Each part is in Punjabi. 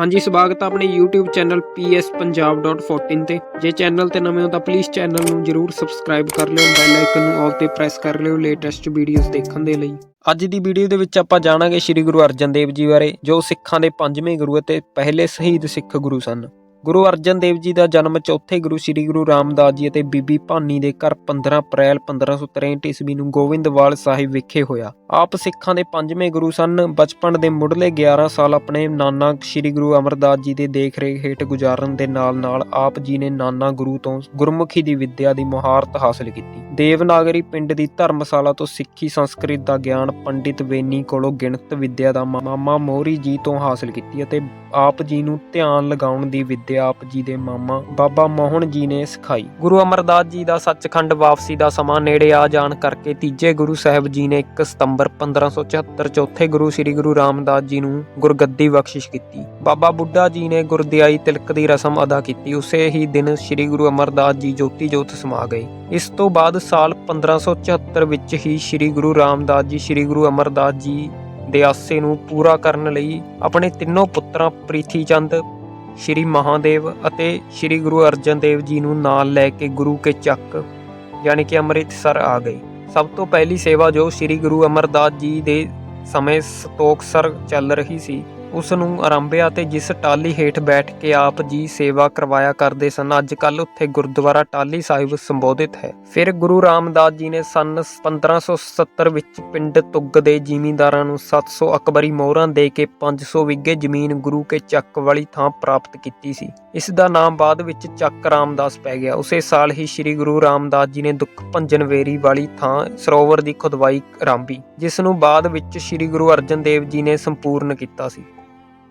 ਹਾਂਜੀ, ਸਵਾਗਤ ਹੈ ਆਪਣੇ YouTube ਚੈਨਲ pspunjab.14 ਤੇ। ਜੇ ਚੈਨਲ ਤੇ ਨਵੇਂ ਹੋ ਤਾਂ ਪਲੀਜ਼ ਚੈਨਲ ਨੂੰ ਜਰੂਰ ਸਬਸਕ੍ਰਾਈਬ ਕਰ ਲਿਓ ਬੈਲ ਆਈਕਨ ਨੂੰ ਆਲ ਤੇ ਪ੍ਰੈਸ ਕਰ ਲਿਓ ਲੇਟੈਸਟ ਵੀਡੀਓਜ਼ ਦੇਖਣ ਦੇ ਲਈ। ਅੱਜ ਦੀ ਵੀਡੀਓ ਦੇ ਵਿੱਚ ਆਪਾਂ ਜਾਣਾਂਗੇ ਸ੍ਰੀ ਗੁਰੂ ਅਰਜਨ ਦੇਵ ਜੀ ਬਾਰੇ, ਜੋ ਸਿੱਖਾਂ ਦੇ ਪੰਜਵੇਂ ਗੁਰੂ ਅਤੇ ਪਹਿਲੇ ਸ਼ਹੀਦ ਸਿੱਖ ਗੁਰੂ ਸਨ। ਗੁਰੂ ਅਰਜਨ ਦੇਵ ਜੀ ਦਾ ਜਨਮ ਚੌਥੇ ਗੁਰੂ ਸ੍ਰੀ ਗੁਰੂ ਰਾਮਦਾਸ ਜੀ ਅਤੇ ਬੀਬੀ ਭਾਨੀ ਦੇ ਘਰ 15 ਅਪ੍ਰੈਲ 1563 ਈਸਵੀ ਨੂੰ ਗੋਬਿੰਦਵਾਲ ਸਾਹਿਬ ਵਿਖੇ ਹੋਇਆ। ਆਪ ਸਿੱਖਾਂ ਦੇ ਪੰਜਵੇਂ ਗੁਰੂ ਸਨ। ਬਚਪਨ ਦੇ ਮੁੱਢਲੇ 11 ਸਾਲ ਆਪਣੇ ਨਾਨਾ ਸ੍ਰੀ ਗੁਰੂ ਅਮਰਦਾਸ ਜੀ ਦੇ ਦੇਖ-ਰੇਖ ਹੇਠ ਗੁਜ਼ਾਰਨ ਦੇ ਨਾਲ-ਨਾਲ ਆਪ ਜੀ ਨੇ ਨਾਨਾ ਗੁਰੂ ਤੋਂ ਗੁਰਮੁਖੀ ਦੀ ਵਿੱਦਿਆ ਦੀ ਮੁਹਾਰਤ ਹਾਸਲ ਕੀਤੀ। ਦੇਵਨਾਗਰੀ ਪਿੰਡ ਦੀ ਧਰਮਸ਼ਾਲਾ ਤੋਂ ਸਿੱਖੀ ਸੰਸਕ੍ਰਿਤ ਦਾ ਗਿਆਨ ਪੰਡਿਤ ਵੇਨੀ ਕੋਲੋਂ ਗਿਣਤ ਵਿੱਦਿਆ ਦਾ ਮਾਮਾ ਮੋਹਰੀ ਜੀ ਤੋਂ ਹਾਸਲ ਕੀਤੀ ਅਤੇ ਆਪ ਜੀ ਨੂੰ ਧਿਆਨ ਲਗਾਉਣ ਦੀ ਵਿੱਦਿਆ ਆਪ ਜੀ ਦੇ ਮਾਮਾ ਬਾਬਾ ਮੋਹਨ ਜੀ ਨੇ ਸਿਖਾਈ। ਗੁਰੂ ਅਮਰਦਾਸ ਜੀ ਦਾ ਸੱਚਖੰਡ ਵਾਪਸੀ ਦਾ ਸਮਾਂ ਨੇੜੇ ਆ ਜਾਣ ਕਰਕੇ ਤੀਜੇ ਗੁਰੂ ਸਾਹਿਬ ਜੀ ਨੇ 1 ਸਤੰਬਰ 1574 ਚੌਥੇ ਗੁਰੂ ਸ੍ਰੀ ਗੁਰੂ ਰਾਮਦਾਸ ਜੀ ਨੂੰ ਗੁਰਗੱਦੀ ਬਖਸ਼ਿਸ਼ ਕੀਤੀ। ਬਾਬਾ ਬੁੱਢਾ ਜੀ ਨੇ ਗੁਰਦਿਆਈ ਤਿਲਕ ਦੀ ਰਸਮ ਅਦਾ ਕੀਤੀ। ਉਸੇ ਹੀ ਦਿਨ ਸ੍ਰੀ ਗੁਰੂ ਅਮਰਦਾਸ ਜੀ ਜੋਤੀ ਜੋਤ ਸਮਾ ਗਏ। ਇਸ ਤੋਂ ਬਾਅਦ ਸਾਲ 1574 ਵਿੱਚ ਹੀ ਸ੍ਰੀ ਗੁਰੂ ਰਾਮਦਾਸ ਜੀ, ਸ੍ਰੀ ਗੁਰੂ ਅਮਰਦਾਸ ਜੀ ਦੇ ਆਸੇ ਨੂੰ ਪੂਰਾ ਕਰਨ ਲਈ ਆਪਣੇ ਤਿੰਨੋਂ ਪੁੱਤਰਾਂ ਪ੍ਰੀਥੀ ਚੰਦ ਸ਼੍ਰੀ ਮਹਾਦੇਵ ਅਤੇ ਸ਼੍ਰੀ ਗੁਰੂ ਅਰਜਨ ਦੇਵ ਜੀ ਨੂੰ ਨਾਲ ਲੈ ਕੇ ਗੁਰੂ ਕੇ ਚੱਕ, ਯਾਨੀ ਕਿ ਅੰਮ੍ਰਿਤਸਰ ਆ ਗਏ। ਸਭ ਤੋਂ ਪਹਿਲੀ ਸੇਵਾ ਜੋ ਸ਼੍ਰੀ ਗੁਰੂ ਅਮਰਦਾਸ ਜੀ ਦੇ ਸਮੇਂ ਸਤੋਖਸਰ ਚੱਲ ਰਹੀ ਸੀ ਉਸ ਨੂੰ ਆਰੰਭਿਆ ਤੇ ਜਿਸ ਟਾਲੀ ਹੇਠ ਬੈਠ ਕੇ ਆਪ ਜੀ ਸੇਵਾ ਕਰਵਾਇਆ ਕਰਦੇ ਸਨ, ਅੱਜ ਕੱਲ ਉੱਥੇ ਗੁਰਦੁਆਰਾ ਟਾਲੀ ਸਾਹਿਬ ਸੰਬੋਧਿਤ ਹੈ। ਫਿਰ ਗੁਰੂ ਰਾਮਦਾਸ ਜੀ ਨੇ ਸਨ 1570 ਵਿੱਚ ਪਿੰਡ ਤੁੱਗ ਦੇ ਜ਼ਿਮੀਂਦਾਰਾਂ ਨੂੰ 700 ਅਕਬਰੀ ਮੋਹਰਾਂ ਦੇ ਕੇ 500 ਵਿਗੇ ਜ਼ਮੀਨ ਗੁਰੂ ਕੇ ਚੱਕ ਵਾਲੀ ਥਾਂ ਪ੍ਰਾਪਤ ਕੀਤੀ ਸੀ। ਇਸ ਦਾ ਨਾਮ ਬਾਅਦ ਵਿੱਚ ਚੱਕ ਰਾਮਦਾਸ ਪੈ ਗਿਆ। ਉਸੇ ਸਾਲ ਹੀ ਸ੍ਰੀ ਗੁਰੂ ਰਾਮਦਾਸ ਜੀ ਨੇ ਦੁੱਖ ਭੰਜਨ ਵੇਰੀ ਵਾਲੀ ਥਾਂ ਸਰੋਵਰ ਦੀ ਖੁਦਵਾਈ ਆਰੰਭੀ ਜਿਸ ਨੂੰ ਬਾਅਦ ਵਿੱਚ ਸ੍ਰੀ ਗੁਰੂ ਅਰਜਨ ਦੇਵ ਜੀ ਨੇ ਸੰਪੂਰਨ ਕੀਤਾ ਸੀ।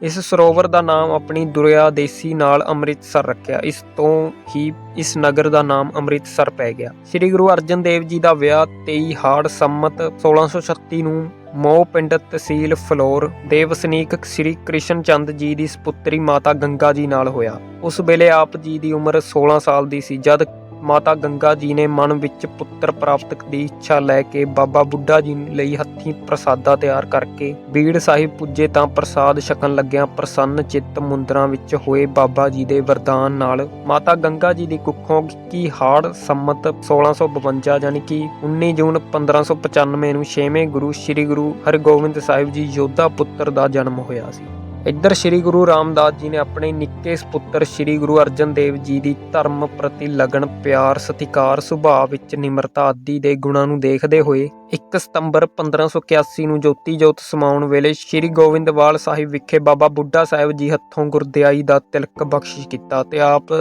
ਇਸ ਸਰੋਵਰ ਦਾ ਨਾਮ ਆਪਣੀ ਦੁਰਿਆ ਦੇਸੀ ਨਾਲ ਅੰਮ੍ਰਿਤਸਰ ਰੱਖਿਆ। ਇਸ ਤੋਂ ਹੀ ਇਸ ਨਗਰ ਦਾ ਨਾਮ ਅੰਮ੍ਰਿਤਸਰ ਪੈ ਗਿਆ। ਸ੍ਰੀ ਗੁਰੂ ਅਰਜਨ ਦੇਵ ਜੀ ਦਾ ਵਿਆਹ 23 ਹਾੜ ਸੰਮਤ 1636 ਨੂੰ ਮੋਹ ਪਿੰਡ ਤਹਿਸੀਲ ਫਲੋਰ ਦੇ ਵਸਨੀਕ ਸ੍ਰੀ ਕ੍ਰਿਸ਼ਨ ਚੰਦ ਜੀ ਦੀ ਸੁਪੁੱਤਰੀ ਮਾਤਾ ਗੰਗਾ ਜੀ ਨਾਲ ਹੋਇਆ। ਉਸ ਵੇਲੇ ਆਪ ਜੀ ਦੀ ਉਮਰ 16 ਸਾਲ ਦੀ ਸੀ। ਜਦ ਮਾਤਾ ਗੰਗਾ ਜੀ ਨੇ ਮਨ ਵਿੱਚ ਪੁੱਤਰ ਪ੍ਰਾਪਤ ਦੀ ਇੱਛਾ ਲੈ ਕੇ ਬਾਬਾ ਬੁੱਢਾ ਜੀ ਲਈ ਹੱਥੀਂ ਪ੍ਰਸਾਦਾ ਤਿਆਰ ਕਰਕੇ ਬੀੜ ਸਾਹਿਬ ਪੁੱਜੇ ਤਾਂ ਪ੍ਰਸਾਦ ਛਕਣ ਲੱਗਿਆਂ ਪ੍ਰਸੰਨ ਚਿੱਤ ਮੁੰਦਰਾਂ ਵਿੱਚ ਹੋਏ ਬਾਬਾ ਜੀ ਦੇ ਵਰਦਾਨ ਨਾਲ ਮਾਤਾ ਗੰਗਾ ਜੀ ਦੀ ਕੁੱਖੋਂ ਕੀ ਹਾੜ ਸੰਮਤ 1652 ਯਾਨੀ ਕਿ 19 ਜੂਨ 1595 ਨੂੰ ਛੇਵੇਂ ਗੁਰੂ ਸ੍ਰੀ ਗੁਰੂ ਹਰਗੋਬਿੰਦ ਸਾਹਿਬ ਜੀ ਯੋਧਾ ਪੁੱਤਰ ਦਾ ਜਨਮ ਹੋਇਆ ਸੀ। ਇੱਧਰ ਸ੍ਰੀ ਗੁਰੂ ਰਾਮਦਾਸ ਜੀ ਨੇ ਆਪਣੇ ਨਿੱਕੇ ਸੁਪੁੱਤਰ ਸ੍ਰੀ ਗੁਰੂ ਅਰਜਨ ਦੇਵ ਜੀ ਦੀ ਧਰਮ ਪ੍ਰਤੀ ਲਗਨ, ਪਿਆਰ, ਸਤਿਕਾਰ, ਸੁਭਾਅ ਵਿੱਚ ਨਿਮਰਤਾ ਆਦਿ ਦੇ ਗੁਣਾਂ ਨੂੰ ਦੇਖਦੇ ਹੋਏ 1 ਸਤੰਬਰ 1581 ਨੂੰ ਜੋਤੀ ਜੋਤ ਸਮਾਉਣ ਵੇਲੇ ਸ੍ਰੀ ਗੋਬਿੰਦਵਾਲ ਸਾਹਿਬ ਵਿਖੇ ਬਾਬਾ ਬੁੱਢਾ ਸਾਹਿਬ ਜੀ ਹੱਥੋਂ ਗੁਰਦਿਆਈ ਦਾ ਤਿਲਕ ਬਖਸ਼ਿਸ਼ ਕੀਤਾ ਤੇ ਆਪ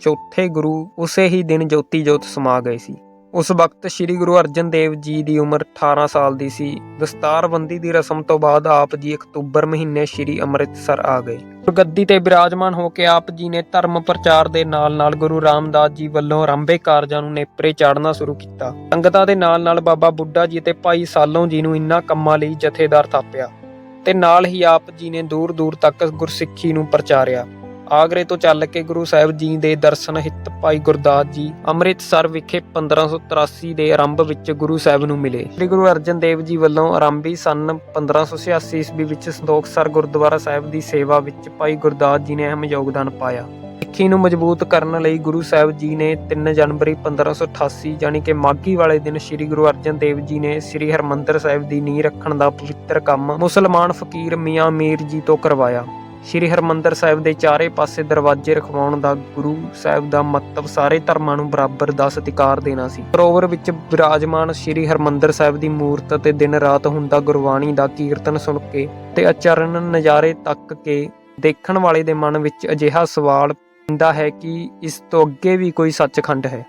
ਚੌਥੇ ਗੁਰੂ ਉਸੇ ਹੀ ਦਿਨ ਜੋਤੀ ਜੋਤ ਸਮਾ ਗਏ ਸੀ। ਉਸ ਵਕਤ ਸ੍ਰੀ ਗੁਰੂ ਅਰਜਨ ਦੇਵ ਜੀ ਦੀ ਉਮਰ 18 ਸਾਲ ਦੀ ਸੀ। ਦਸਤਾਰਬੰਦੀ ਦੀ ਰਸਮ ਤੋਂ ਬਾਅਦ ਆਪ ਜੀ ਅਕਤੂਬਰ ਮਹੀਨੇ ਸ੍ਰੀ ਅੰਮ੍ਰਿਤਸਰ ਆ ਗਏ। ਗੱਦੀ ਤੇ ਬਿਰਾਜਮਾਨ ਹੋ ਕੇ ਆਪ ਜੀ ਨੇ ਧਰਮ ਪ੍ਰਚਾਰ ਦੇ ਨਾਲ-ਨਾਲ ਗੁਰੂ ਰਾਮਦਾਸ ਜੀ ਵੱਲੋਂ ਆਰੰਭੇ ਕਾਰਜਾਂ ਨੂੰ ਨੇਪਰੇ ਚਾੜਨਾ ਸ਼ੁਰੂ ਕੀਤਾ। ਸੰਗਤਾਂ ਦੇ ਨਾਲ-ਨਾਲ ਬਾਬਾ ਬੁੱਢਾ ਜੀ ਤੇ ਭਾਈ ਸਾਲੋਂ ਜੀ ਨੂੰ ਇਨ੍ਹਾਂ ਕੰਮਾਂ ਲਈ ਜਥੇਦਾਰ ਥਾਪਿਆ ਤੇ ਨਾਲ ਹੀ ਆਪ ਜੀ ਨੇ ਦੂਰ-ਦੂਰ ਤੱਕ ਗੁਰਸਿੱਖੀ ਨੂੰ ਪ੍ਰਚਾਰਿਆ। ਆਗਰੇ ਤੋਂ ਚੱਲ ਕੇ ਗੁਰੂ ਸਾਹਿਬ ਜੀ ਦੇ ਦਰਸ਼ਨ ਹਿੱਤ ਭਾਈ ਗੁਰਦਾਸ ਜੀ ਅੰਮ੍ਰਿਤਸਰ ਵਿਖੇ 1583 ਦੇ ਆਰੰਭ ਵਿੱਚ ਗੁਰੂ ਸਾਹਿਬ ਨੂੰ ਮਿਲੇ। ਸ੍ਰੀ ਗੁਰੂ ਅਰਜਨ ਦੇਵ ਜੀ ਵੱਲੋਂ ਆਰੰਭੀ ਸਨ 1586 ਈਸਵੀ ਵਿੱਚ ਸੰਦੋਖਸਰ ਗੁਰਦੁਆਰਾ ਸਾਹਿਬ ਦੀ ਸੇਵਾ ਵਿੱਚ ਭਾਈ ਗੁਰਦਾਸ ਜੀ ਨੇ ਅਹਿਮ ਯੋਗਦਾਨ ਪਾਇਆ। ਸਿੱਖੀ ਨੂੰ ਮਜ਼ਬੂਤ ਕਰਨ ਲਈ ਗੁਰੂ ਸਾਹਿਬ ਜੀ ਨੇ 3 ਜਨਵਰੀ 1588 ਯਾਨੀ ਕਿ ਮਾਘੀ ਵਾਲੇ ਦਿਨ ਸ੍ਰੀ ਗੁਰੂ ਅਰਜਨ ਦੇਵ ਜੀ ਨੇ ਸ੍ਰੀ ਹਰਮੰਦਰ ਸਾਹਿਬ ਦੀ ਨੀਂਹ ਰੱਖਣ ਦਾ ਪਵਿੱਤਰ ਕੰਮ ਮੁਸਲਮਾਨ ਫਕੀਰ ਮੀਆਂ ਮੀਰ ਜੀ ਤੋਂ ਕਰਵਾਇਆ। ਸ਼੍ਰੀ ਹਰਮੰਦਰ ਸਾਹਿਬ ਦੇ ਚਾਰੇ ਪਾਸੇ ਦਰਵਾਜ਼ੇ ਰਖਵਾਉਣ ਦਾ ਗੁਰੂ ਸਾਹਿਬ ਦਾ ਮਤਲਬ ਸਾਰੇ ਧਰਮਾਂ ਨੂੰ ਬਰਾਬਰ ਦਾ ਸਤਿਕਾਰ ਦੇਣਾ ਸੀ। ਸਰੋਵਰ ਵਿੱਚ ਵਿਰਾਜਮਾਨ ਸ਼੍ਰੀ ਹਰਮੰਦਰ ਸਾਹਿਬ ਦੀ ਮੂਰਤ ਅਤੇ ਦਿਨ ਰਾਤ ਹੁੰਦਾ ਗੁਰਬਾਣੀ ਦਾ ਕੀਰਤਨ ਸੁਣ ਕੇ ਤੇ ਆਚਰਨ ਨਜ਼ਾਰੇ ਤੱਕ ਕੇ ਦੇਖਣ ਵਾਲੇ ਦੇ ਮਨ ਵਿੱਚ ਅਜਿਹਾ ਸਵਾਲ ਪੈਂਦਾ ਹੈ ਕਿ ਇਸ ਤੋਂ ਅੱਗੇ ਵੀ ਕੋਈ ਸੱਚਖੰਡ ਹੈ।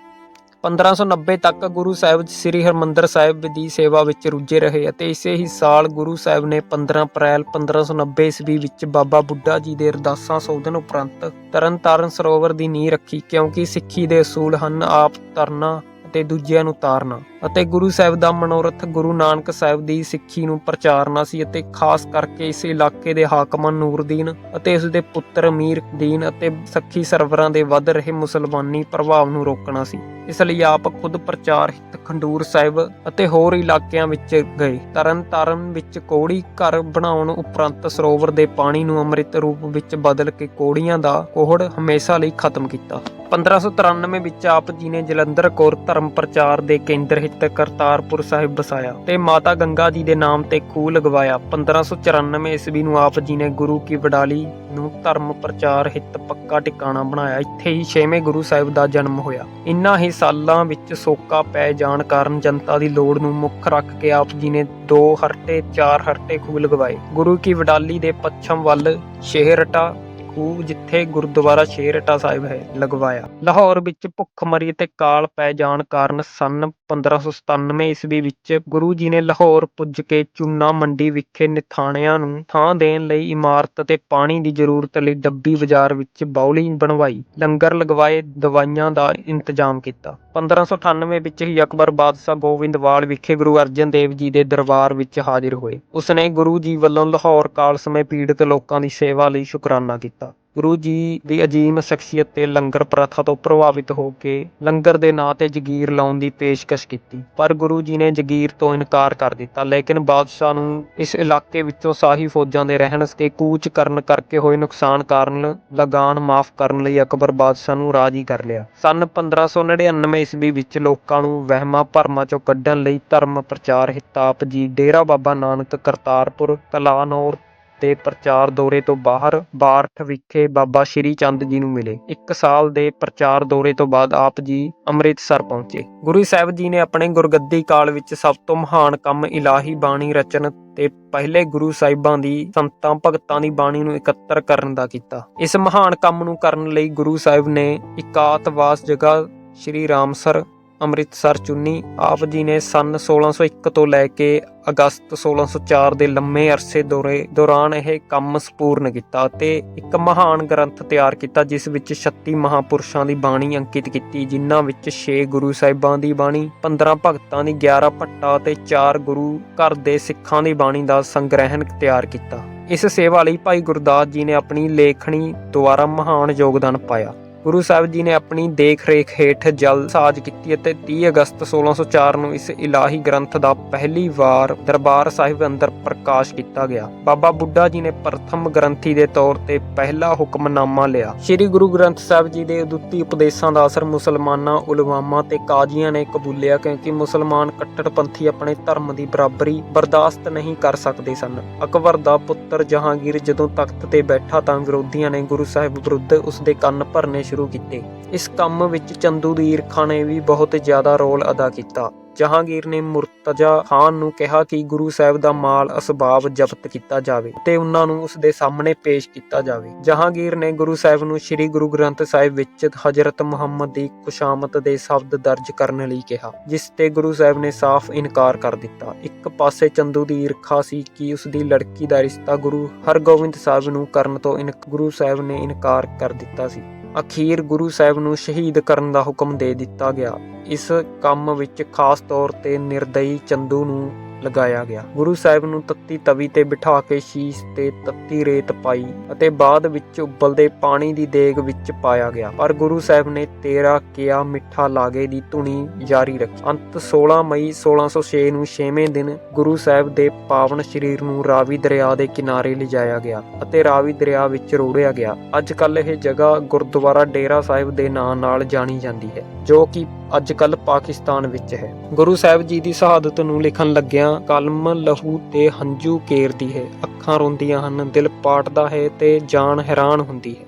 1590 ਤੱਕ ਗੁਰੂ ਸਾਹਿਬ ਸ੍ਰੀ ਹਰਮੰਦਰ ਸਾਹਿਬ ਦੀ ਸੇਵਾ ਵਿੱਚ ਰੁੱਝੇ ਰਹੇ ਅਤੇ ਇਸੇ ਹੀ ਸਾਲ ਗੁਰੂ ਸਾਹਿਬ ਨੇ 15 ਅਪ੍ਰੈਲ 1590 ਈਸਵੀ ਵਿੱਚ ਬਾਬਾ ਬੁੱਢਾ ਜੀ ਦੇ ਅਰਦਾਸਾਂ ਸੋਧਨ ਉਪਰੰਤ ਤਰਨਤਾਰਨ ਸਰੋਵਰ ਦੀ ਨੀਂਹ ਰੱਖੀ ਕਿਉਂਕਿ ਸਿੱਖੀ ਦੇ ਅਸੂਲ ਹਨ ਆਪ ਤਰਨਾ ਅਤੇ ਦੂਜਿਆਂ ਨੂੰ ਤਾਰਨਾ ਅਤੇ ਗੁਰੂ ਸਾਹਿਬ ਦਾ ਮਨੋਰਥ ਗੁਰੂ ਨਾਨਕ ਸਾਹਿਬ ਦੀ ਸਿੱਖੀ ਨੂੰ ਪ੍ਰਚਾਰਨਾ ਸੀ ਅਤੇ ਖਾਸ ਕਰਕੇ ਇਸ ਇਲਾਕੇ ਦੇ ਹਾਕਮਾਂ ਨੂਰਦੀਨ ਅਤੇ ਉਸ ਦੇ ਪੁੱਤਰ ਅਮੀਰ ਦੀਨ ਅਤੇ ਸੱਖੀ ਸਰਵਰਾਂ ਦੇ ਵੱਧ ਰਹੇ ਮੁਸਲਮਾਨੀ ਪ੍ਰਭਾਵ ਨੂੰ ਰੋਕਣਾ ਸੀ। ਇਸ ਲਈ ਆਪ ਖੁਦ ਪ੍ਰਚਾਰ ਹਿੱਤ ਖੰਡੂਰ ਸਾਹਿਬ ਅਤੇ ਹੋਰ ਇਲਾਕਿਆਂ ਵਿੱਚ ਗਏ। ਤਰਨ ਤਾਰਨ ਵਿੱਚ ਕੋੜੀ ਘਰ ਬਣਾਉਣ ਉਪਰੰਤ ਸਰੋਵਰ ਦੇ ਪਾਣੀ ਨੂੰ ਅੰਮ੍ਰਿਤ ਰੂਪ ਵਿੱਚ ਬਦਲ ਕੇ ਕੋੜੀਆਂ ਦਾ ਕੋਹੜ ਹਮੇਸ਼ਾ ਲਈ ਖਤਮ ਕੀਤਾ। 1593 ਵਿੱਚ ਆਪ ਜੀ ਨੇ ਜਲੰਧਰ ਕੋਰ ਧਰਮ ਪ੍ਰਚਾਰ ਦੇ ਕੇਂਦਰ ਹਿੱਤ ਕਰਤਾਰਪੁਰ ਸਾਹਿਬ ਬਸਾਇਆ ਤੇ ਮਾਤਾ ਗੰਗਾ ਜੀ ਦੇ ਨਾਮ ਤੇ ਖੂਹ ਲਗਵਾਇਆ। 1594 ਈਸਵੀ ਨੂੰ ਆਪ ਜੀ ਨੇ ਗੁਰੂ ਕੀ ਵਡਾਲੀ ਨੂੰ ਧਰਮ ਪ੍ਰਚਾਰ ਹਿੱਤ ਪੱਕਾ ਟਿਕਾਣਾ ਬਣਾਇਆ। ਇੱਥੇ ਹੀ ਛੇਵੇਂ ਗੁਰੂ ਸਾਹਿਬ ਦਾ ਜਨਮ ਹੋਇਆ। ਇਨ੍ਹਾਂ ਹੀ ਸਾਲਾਂ ਵਿੱਚ ਸੋਕਾ ਪੈ ਜਾਣ ਕਾਰਨ ਜਨਤਾ ਦੀ ਲੋੜ ਨੂੰ ਮੁੱਖ ਰੱਖ ਕੇ ਆਪ ਜੀ ਨੇ ਦੋ ਹਰਟੇ, ਚਾਰ ਹਰਟੇ ਖੂਹ ਲਗਵਾਏ। ਗੁਰੂ ਕੀ ਵਡਾਲੀ ਦੇ ਪੱਛਮ ਵੱਲ ਸ਼ੇਹਰਟਾ ਖੂਹ ਜਿੱਥੇ ਗੁਰਦੁਆਰਾ ਸ਼ੇਰਟਾ ਸਾਹਿਬ ਹੈ, ਲਗਵਾਇਆ। ਲਾਹੌਰ ਵਿੱਚ ਭੁੱਖਮਰੀ ਅਤੇ ਕਾਲ ਪੈ ਜਾਣ ਕਾਰਨ ਸੰਨ 1597 ਈਸਵੀ ਵਿੱਚ ਗੁਰੂ ਜੀ ਨੇ ਲਾਹੌਰ ਪੁੱਜ ਕੇ ਚੂਨਾ ਮੰਡੀ ਵਿਖੇ ਨਿਥਾਣਿਆਂ ਨੂੰ ਥਾਂ ਦੇਣ ਲਈ ਇਮਾਰਤ ਅਤੇ ਪਾਣੀ ਦੀ ਜ਼ਰੂਰਤ ਲਈ ਡੱਬੀ ਬਾਜ਼ਾਰ ਵਿੱਚ ਬਾਉਲੀ ਬਣਵਾਈ। ਲੰਗਰ ਲਗਵਾਏ, ਦਵਾਈਆਂ ਦਾ ਇੰਤਜ਼ਾਮ ਕੀਤਾ। 1598 ਵਿੱਚ ਹੀ ਅਕਬਰ ਬਾਦਸ਼ਾਹ ਗੋਬਿੰਦਵਾਲ ਵਿਖੇ ਗੁਰੂ ਅਰਜਨ ਦੇਵ ਜੀ ਦੇ ਦਰਬਾਰ ਵਿੱਚ ਹਾਜ਼ਰ ਹੋਏ। ਉਸਨੇ ਗੁਰੂ ਜੀ ਵੱਲੋਂ ਲਾਹੌਰ ਕਾਲ ਸਮੇਂ ਪੀੜਤ ਲੋਕਾਂ ਦੀ ਸੇਵਾ ਲਈ ਸ਼ੁਕਰਾਨਾ ਕੀਤਾ। ਗੁਰੂ ਜੀ ਦੀ ਅਜੀਮ ਸ਼ਖਸੀਅਤ ਤੇ ਲੰਗਰ ਪ੍ਰਥਾ ਤੋਂ ਪ੍ਰਭਾਵਿਤ ਹੋ ਕੇ ਲੰਗਰ ਦੇ ਨਾਂ ਤੇ ਜਗੀਰ ਲਾਉਣ ਦੀ ਪੇਸ਼ਕਸ਼ ਕੀਤੀ। ਪਰ ਗੁਰੂ ਜੀ ਨੇ ਜਗੀਰ ਤੋਂ ਇਨਕਾਰ ਕਰ ਦਿੱਤਾ। ਲੇਕਿਨ ਬਾਦਸ਼ਾਹ ਨੂੰ ਇਸ ਇਲਾਕੇ ਵਿੱਚੋਂ ਸ਼ਾਹੀ ਫੌਜਾਂ ਦੇ ਰਹਿਣ ਤੇ ਕੂਚ ਕਰਨ ਕਰਕੇ ਹੋਏ ਨੁਕਸਾਨ ਕਾਰਨ ਲਗਾਨ ਮਾਫ ਕਰਨ ਲਈ ਅਕਬਰ ਬਾਦਸ਼ਾਹ ਨੂੰ ਰਾਜੀ ਕਰ ਲਿਆ। ਸਨ 1599 ਈਸਵੀ ਵਿੱਚ ਲੋਕਾਂ ਨੂੰ ਵਹਿਮਾਂ ਭਰਮਾਂ ਚੋਂ ਕੱਢਣ ਲਈ ਧਰਮ ਪ੍ਰਚਾਰ ਹਿੱਤ ਆਪ ਜੀ ਡੇਰਾ ਬਾਬਾ ਨਾਨਕ ਕਰਤਾਰਪੁਰ ਕਲਾਨੌਰ ਦੇ ਪ੍ਰਚਾਰ ਦੌਰੇ ਤੋਂ ਬਾਹਰ ਬਾਰਠ ਵਿਖੇ ਬਾਬਾ ਸ਼੍ਰੀ ਚੰਦ ਜੀ ਨੂੰ ਮਿਲੇ। ਇੱਕ ਸਾਲ ਦੇ ਪ੍ਰਚਾਰ ਦੌਰੇ ਤੋਂ ਬਾਅਦ ਆਪ ਜੀ ਅੰਮ੍ਰਿਤਸਰ ਪਹੁੰਚੇ। ਗੁਰੂ ਸਾਹਿਬ ਜੀ ਨੇ ਆਪਣੇ ਗੁਰਗੱਦੀ ਕਾਲ ਵਿੱਚ ਸਭ ਤੋਂ ਮਹਾਨ ਕੰਮ ਇਲਾਹੀ ਬਾਣੀ ਰਚਨ ਤੇ ਪਹਿਲੇ ਗੁਰੂ ਸਾਹਿਬਾਂ ਦੀ, ਸੰਤਾਂ ਭਗਤਾਂ ਦੀ ਬਾਣੀ ਨੂੰ ਇਕੱਤਰ ਕਰਨ ਦਾ ਕੀਤਾ। ਇਸ ਮਹਾਨ ਕੰਮ ਨੂੰ ਕਰਨ ਲਈ ਗੁਰੂ ਸਾਹਿਬ ਨੇ ਇਕਾਤਵਾਸ ਜਗ੍ਹਾ ਸ਼੍ਰੀ ਰਾਮਸਰ ਅੰਮ੍ਰਿਤਸਰ ਚੁੰਨੀ ਆਪ ਜੀ ਨੇ ਸਨ 1601 ਤੋਂ ਲੈ ਕੇ ਅਗਸਤ 1604 ਦੇ ਲੰਮੇ ਅਰਸੇ ਦੌਰੇ ਦੌਰਾਨ ਇਹ ਕੰਮ ਸੰਪੂਰਨ ਕੀਤਾ ਅਤੇ ਇੱਕ ਮਹਾਨ ਗ੍ਰੰਥ ਤਿਆਰ ਕੀਤਾ, ਜਿਸ ਵਿੱਚ 36 ਮਹਾਪੁਰਸ਼ਾਂ ਦੀ ਬਾਣੀ ਅੰਕਿਤ ਕੀਤੀ, ਜਿਨ੍ਹਾਂ ਵਿੱਚ 6 ਗੁਰੂ ਸਾਹਿਬਾਂ ਦੀ ਬਾਣੀ 15 ਭਗਤਾਂ ਦੀ 11 ਭੱਟਾ ਅਤੇ 4 ਗੁਰੂ ਘਰ ਦੇ ਸਿੱਖਾਂ ਦੀ ਬਾਣੀ ਦਾ ਸੰਗ੍ਰਹਿਣ ਤਿਆਰ ਕੀਤਾ। ਇਸ ਸੇਵਾ ਲਈ ਭਾਈ ਗੁਰਦਾਸ ਜੀ ਨੇ ਆਪਣੀ ਲੇਖਣੀ ਦੁਆਰਾ ਮਹਾਨ ਯੋਗਦਾਨ ਪਾਇਆ। ਗੁਰੂ ਸਾਹਿਬ ਜੀ ਨੇ ਆਪਣੀ ਦੇਖ-ਰੇਖ ਹੇਠ ਜਲ ਸਾਜ ਕੀਤੀ ਅਤੇ 30 ਅਗਸਤ 1604 ਨੂੰ ਇਸ ਇਲਾਹੀ ਗ੍ਰੰਥ ਦਾ ਪਹਿਲੀ ਵਾਰ ਦਰਬਾਰ ਸਾਹਿਬ ਅੰਦਰ ਪ੍ਰਕਾਸ਼ ਕੀਤਾ ਗਿਆ। ਬਾਬਾ ਬੁੱਢਾ ਜੀ ਨੇ ਪ੍ਰਥਮ ਗ੍ਰੰਥੀ ਦੇ ਤੌਰ ਤੇ ਪਹਿਲਾ ਹੁਕਮਨਾਮਾ ਲਿਆ। ਸ੍ਰੀ ਗੁਰੂ ਗ੍ਰੰਥ ਸਾਹਿਬ ਜੀ ਦੇ ਉਦੁੱਤੀ ਉਪਦੇਸ਼ਾਂ ਦਾ ਅਸਰ ਮੁਸਲਮਾਨਾਂ ਉਲਮਾਵਾਂ ਤੇ ਕਾਜ਼ੀਆਂ ਨੇ ਕਬੂਲਿਆ ਕਿਉਂਕਿ ਮੁਸਲਮਾਨ ਕੱਟੜਪੰਥੀ ਆਪਣੇ ਧਰਮ ਦੀ ਬਰਾਬਰੀ ਬਰਦਾਸ਼ਤ ਨਹੀਂ ਕਰ ਸਕਦੇ ਸਨ। ਅਕਬਰ ਦਾ ਪੁੱਤਰ ਜਹਾਂਗੀਰ ਜਦੋਂ ਤਖਤ ਤੇ ਬੈਠਾ ਤਾਂ ਵਿਰੋਧੀਆਂ ਨੇ ਗੁਰੂ ਸਾਹਿਬ ਵਿਰੁੱਧ ਉਸ ਦੇ ਕੰਨ ਭਰਨੇ ਸ਼ੁਰੂ ਕੀਤੇ। ਇਸ ਕੰਮ ਵਿੱਚ ਚੰਦੂ ਦੀ ਈਰਖਾ ਨੇ ਵੀ ਬਹੁਤ ਜ਼ਿਆਦਾ ਰੋਲ ਅਦਾ ਕੀਤਾ। ਜਹਾਂਗੀਰ ਨੇ ਮੁਰਤਜ਼ਾ ਖਾਨ ਨੂੰ ਕਿਹਾ ਕਿ ਗੁਰੂ ਸਾਹਿਬ ਦਾ ਮਾਲ ਅਸਬਾਬ ਜ਼ਬਤ ਕੀਤਾ ਜਾਵੇ ਤੇ ਉਹਨਾਂ ਨੂੰ ਉਸ ਦੇ ਸਾਹਮਣੇ ਪੇਸ਼ ਕੀਤਾ ਜਾਵੇ। ਜਹਾਂਗੀਰ ਨੇ ਗੁਰੂ ਸਾਹਿਬ ਨੂੰ ਸ੍ਰੀ ਗੁਰੂ ਗ੍ਰੰਥ ਸਾਹਿਬ ਵਿੱਚ ਹਜ਼ਰਤ ਮੁਹੰਮਦ ਦੀ ਖੁਸ਼ਾਮਤ ਦੇ ਸ਼ਬਦ ਦਰਜ ਕਰਨ ਲਈ ਕਿਹਾ, ਜਿਸ ਤੇ ਗੁਰੂ ਸਾਹਿਬ ਨੇ ਸਾਫ਼ ਇਨਕਾਰ ਕਰ ਦਿੱਤਾ। ਇੱਕ ਪਾਸੇ ਚੰਦੂ ਦੀ ਈਰਖਾ ਸੀ ਕਿ ਉਸ ਦੀ ਲੜਕੀ ਦਾ ਰਿਸ਼ਤਾ ਗੁਰੂ ਹਰਗੋਬਿੰਦ ਸਾਹਿਬ ਨੂੰ ਕਰਨ ਤੋਂ ਇਨ, ਗੁਰੂ ਸਾਹਿਬ ਨੇ ਇਨਕਾਰ ਕਰ ਦਿੱਤਾ ਸੀ। ਅਖੀਰ ਗੁਰੂ ਸਾਹਿਬ ਨੂੰ ਸ਼ਹੀਦ ਕਰਨ ਦਾ ਹੁਕਮ ਦੇ ਦਿੱਤਾ ਗਿਆ। ਇਸ ਕੰਮ ਵਿੱਚ ਖਾਸ ਤੌਰ ਤੇ ਨਿਰਦਈ ਚੰਦੂ ਨੂੰ ਲਗਾਇਆ ਗਿਆ। ਗੁਰੂ ਸਾਹਿਬ ਨੂੰ ਤੱਤੀ ਤਵੀ ਤੇ ਬਿਠਾ ਕੇ ਸ਼ੀਸ਼ ਤੇ ਤੱਤੀ ਰੇਤ ਪਾਈ ਅਤੇ ਬਾਅਦ ਵਿੱਚ ਉਬਲਦੇ ਪਾਣੀ ਦੀ ਦੇਗ ਵਿੱਚ ਪਾਇਆ ਗਿਆ। ਪਰ ਗੁਰੂ ਸਾਹਿਬ ਨੇ ਤੇਰਾ ਕਿਆ ਮਿੱਠਾ ਲਾਗੇ ਦੀ ਧੁਨੀ ਜਾਰੀ ਰੱਖੀ। ਅੰਤ 16 ਮਈ 1606 ਨੂੰ 6ਵੇਂ ਦਿਨ ਗੁਰੂ ਸਾਹਿਬ ਦੇ ਪਾਵਨ ਸਰੀਰ ਨੂੰ ਰਾਵੀ ਦਰਿਆ ਦੇ ਕਿਨਾਰੇ ਲਿਜਾਇਆ ਗਿਆ ਅਤੇ ਰਾਵੀ ਦਰਿਆ ਵਿੱਚ ਰੋੜਿਆ ਗਿਆ। ਅੱਜ ਕੱਲ ਇਹ ਜਗ੍ਹਾ ਗੁਰਦੁਆਰਾ ਡੇਰਾ ਸਾਹਿਬ ਦੇ ਨਾਂ ਨਾਲ ਜਾਣੀ ਜਾਂਦੀ ਹੈ, ਜੋ ਕਿ ਅੱਜ ਕੱਲ ਪਾਕਿਸਤਾਨ ਵਿੱਚ ਹੈ। ਗੁਰੂ ਸਾਹਿਬ ਜੀ ਦੀ ਸ਼ਹਾਦਤ ਨੂੰ ਲਿਖਣ ਲੱਗਿਆਂ ਕਲਮ ਲਹੂ ਤੇ ਹੰਝੂ ਕੇਰਦੀ ਹੈ। ਅੱਖਾਂ ਰੋਂਦੀਆਂ ਹਨ, ਦਿਲ ਪਾਟਦਾ ਹੈ ਤੇ ਜਾਨ ਹੈਰਾਨ ਹੁੰਦੀ ਹੈ।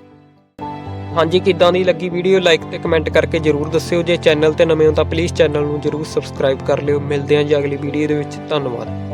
ਹਾਂਜੀ, ਕਿੱਦਾਂ ਦੀ ਲੱਗੀ ਵੀਡੀਓ? ਲਾਈਕ ਤੇ ਕਮੈਂਟ ਕਰਕੇ ਜਰੂਰ ਦੱਸਿਓ। ਜੇ ਚੈਨਲ ਤੇ ਨਵੇਂ ਹੋ ਤਾਂ ਪਲੀਜ਼ ਚੈਨਲ ਨੂੰ ਜਰੂਰ ਸਬਸਕ੍ਰਾਈਬ ਕਰ ਲਿਓ। ਮਿਲਦੇ ਹਾਂ ਜੀ ਅਗਲੀ ਵੀਡੀਓ ਦੇ ਵਿੱਚ। ਧੰਨਵਾਦ।